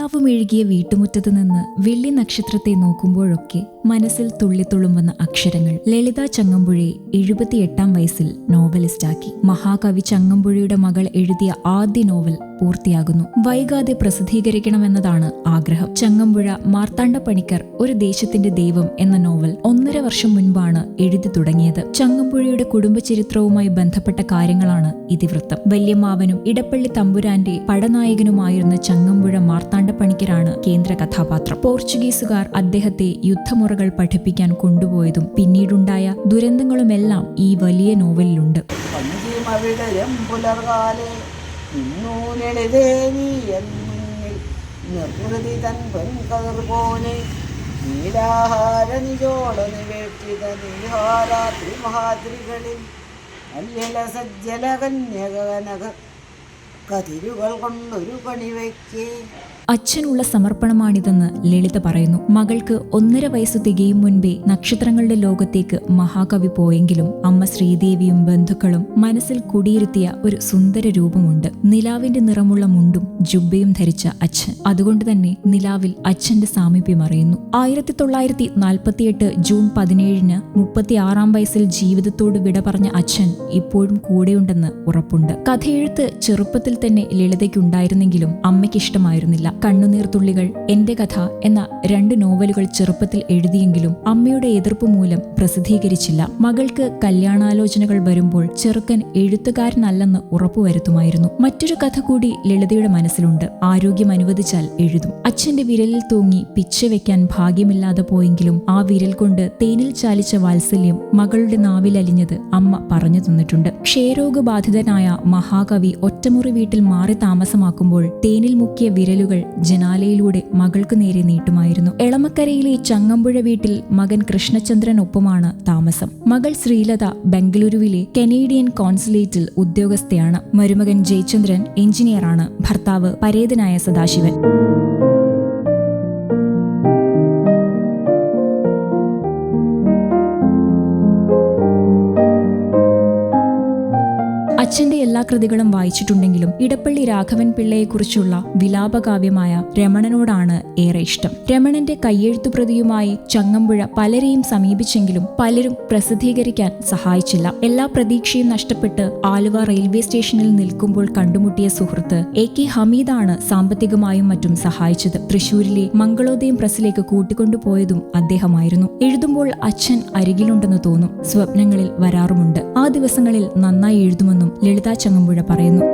നിലാവ് എഴുകിയ വീട്ടുമുറ്റത്ത് നിന്ന് വെള്ളി നക്ഷത്രത്തെ നോക്കുമ്പോഴൊക്കെ മനസ്സിൽ തുള്ളിത്തുളുമ്പുന്ന അക്ഷരങ്ങൾ. ലളിത ചങ്ങമ്പുഴയെ എഴുപത്തിയെട്ടാം വയസ്സിൽ നോവലിസ്റ്റാക്കി. മഹാകവി ചങ്ങമ്പുഴയുടെ മകൾ എഴുതിയ ആദ്യ നോവൽ പൂർത്തിയാകുന്നു. വൈകാതെ പ്രസിദ്ധീകരിക്കണമെന്നതാണ് ആഗ്രഹം. ചങ്ങമ്പുഴ മാർത്താണ്ഡ പണിക്കർ ഒരു ദേശത്തിന്റെ ദൈവം എന്ന നോവൽ ഒന്നര വർഷം മുൻപാണ് എഴുതി തുടങ്ങിയത്. ചങ്ങമ്പുഴയുടെ കുടുംബചരിത്രവുമായി ബന്ധപ്പെട്ട കാര്യങ്ങളാണ് ഇതിവൃത്തം. വല്യമ്മാവനും ഇടപ്പള്ളി തമ്പുരാന്റെ പടനായകനുമായിരുന്ന ചങ്ങമ്പുഴ മാർത്താണ്ഡ പണിക്കരാണ് കേന്ദ്ര കഥാപാത്രം. പോർച്ചുഗീസുകാർ അദ്ദേഹത്തെ യുദ്ധമുറകൾ പഠിപ്പിക്കാൻ കൊണ്ടുപോയതും പിന്നീടുണ്ടായ ദുരന്തങ്ങളുമെല്ലാം ഈ വലിയ നോവലിലുണ്ട്. പഞ്ചിമവിടരം പുലർകാലെ നിന്നു ലളിതേ എന്നിൽ നിർവൃതി തൻ പൊൻകതിർ പോലെ നീലാഹാര നിജോള നിവേക്ഷിത നീഹാരാത്രി മഹാദ്രികളിൽ അല്യല സജ്ജല കന്യകനക കതിരുകൾ കൊണ്ടൊരു കണിവയ്ക്കേ അച്ഛനുള്ള സമർപ്പണമാണിതെന്ന് ലളിത പറയുന്നു. മകൾക്ക് ഒന്നര വയസ്സ് തികയും മുൻപേ നക്ഷത്രങ്ങളുടെ ലോകത്തേക്ക് മഹാകവി പോയെങ്കിലും അമ്മ ശ്രീദേവിയും ബന്ധുക്കളും മനസ്സിൽ കുടിയിരുത്തിയ ഒരു സുന്ദര രൂപമുണ്ട്. നിലാവിന്റെ നിറമുള്ള മുണ്ടും ജുബ്ബയും ധരിച്ച അച്ഛൻ. അതുകൊണ്ട് തന്നെ നിലാവിൽ അച്ഛന്റെ സാമീപ്യം അറിയുന്നു. ആയിരത്തി തൊള്ളായിരത്തി നാൽപ്പത്തിയെട്ട് ജൂൺ പതിനേഴിന് മുപ്പത്തിയാറാം വയസ്സിൽ ജീവിതത്തോട് വിട പറഞ്ഞ അച്ഛൻ ഇപ്പോഴും കൂടെയുണ്ടെന്ന് ഉറപ്പുണ്ട്. കഥയെഴുത്ത് ചെറുപ്പത്തിൽ തന്നെ ലളിതയ്ക്കുണ്ടായിരുന്നെങ്കിലും അമ്മയ്ക്കിഷ്ടമായിരുന്നില്ല കണ്ണുനീർ തുള്ളികൾ എന്റെ കഥ എന്ന രണ്ട് നോവലുകൾ ചെറുപ്പത്തിൽ എഴുതിയെങ്കിലും അമ്മയുടെ എതിർപ്പ് മൂലം പ്രസിദ്ധീകരിച്ചില്ല. മകൾക്ക് കല്യാണാലോചനകൾ വരുമ്പോൾ ചെറുക്കൻ എഴുത്തുകാരനല്ലെന്ന് ഉറപ്പുവരുത്തുമായിരുന്നു. മറ്റൊരു കഥ കൂടി ലളിതയുടെ മനസ്സിലുണ്ട്. ആരോഗ്യം അനുവദിച്ചാൽ എഴുതും. അച്ഛന്റെ വിരലിൽ തൂങ്ങി പിച്ച വെക്കാൻ ഭാഗ്യമില്ലാതെ പോയെങ്കിലും ആ വിരൽ കൊണ്ട് തേനിൽ ചാലിച്ച വാത്സല്യം മകളുടെ നാവിലലിഞ്ഞത് അമ്മ പറഞ്ഞു തന്നിട്ടുണ്ട്. ക്ഷയരോഗബാധിതനായ മഹാകവി ഒറ്റമുറി വീട്ടിൽ മാറി താമസമാക്കുമ്പോൾ തേനിൽ മുക്കിയ വിരലുകൾ ജനാലയിലൂടെ മകൾക്ക് നേരെ നീട്ടുമായിരുന്നു. എളമക്കരയിലെ ചങ്ങമ്പുഴ വീട്ടിൽ മകൻ കൃഷ്ണചന്ദ്രനൊപ്പമാണ് താമസം. മകൾ ശ്രീലത ബംഗളൂരുവിലെ കനേഡിയൻ കോൺസുലേറ്റിൽ ഉദ്യോഗസ്ഥയാണ്. മരുമകൻ ജയചന്ദ്രൻ എഞ്ചിനീയറാണ്. ഭർത്താവ് പരേതനായ സദാശിവൻ. അച്ഛന്റെ എല്ലാ കൃതികളും വായിച്ചിട്ടുണ്ടെങ്കിലും ഇടപ്പള്ളി രാഘവൻ പിള്ളയെക്കുറിച്ചുള്ള വിലാപകാവ്യമായ രമണനോടാണ് ഏറെ ഇഷ്ടം. രമണന്റെ കയ്യെഴുത്തുപ്രതിയുമായി ചങ്ങമ്പുഴ പലരെയും സമീപിച്ചെങ്കിലും പലരും പ്രസിദ്ധീകരിക്കാൻ സഹായിച്ചില്ല. എല്ലാ പ്രതീക്ഷയും നഷ്ടപ്പെട്ട് ആലുവ റെയിൽവേ സ്റ്റേഷനിൽ നിൽക്കുമ്പോൾ കണ്ടുമുട്ടിയ സുഹൃത്ത് എ കെ ഹമീദാണ് സാമ്പത്തികമായും മറ്റും സഹായിച്ചത്. തൃശൂരിലെ മംഗളോദയം പ്രസിലേക്ക് കൂട്ടിക്കൊണ്ടുപോയതും അദ്ദേഹമായിരുന്നു. എഴുതുമ്പോൾ അച്ഛൻ അരികിലുണ്ടെന്ന് തോന്നും. സ്വപ്നങ്ങളിൽ വരാറുമുണ്ട്. ആ ദിവസങ്ങളിൽ നന്നായി എഴുതുമെന്നും ലളിത ചങ്ങമ്പുഴ പറയുന്നു.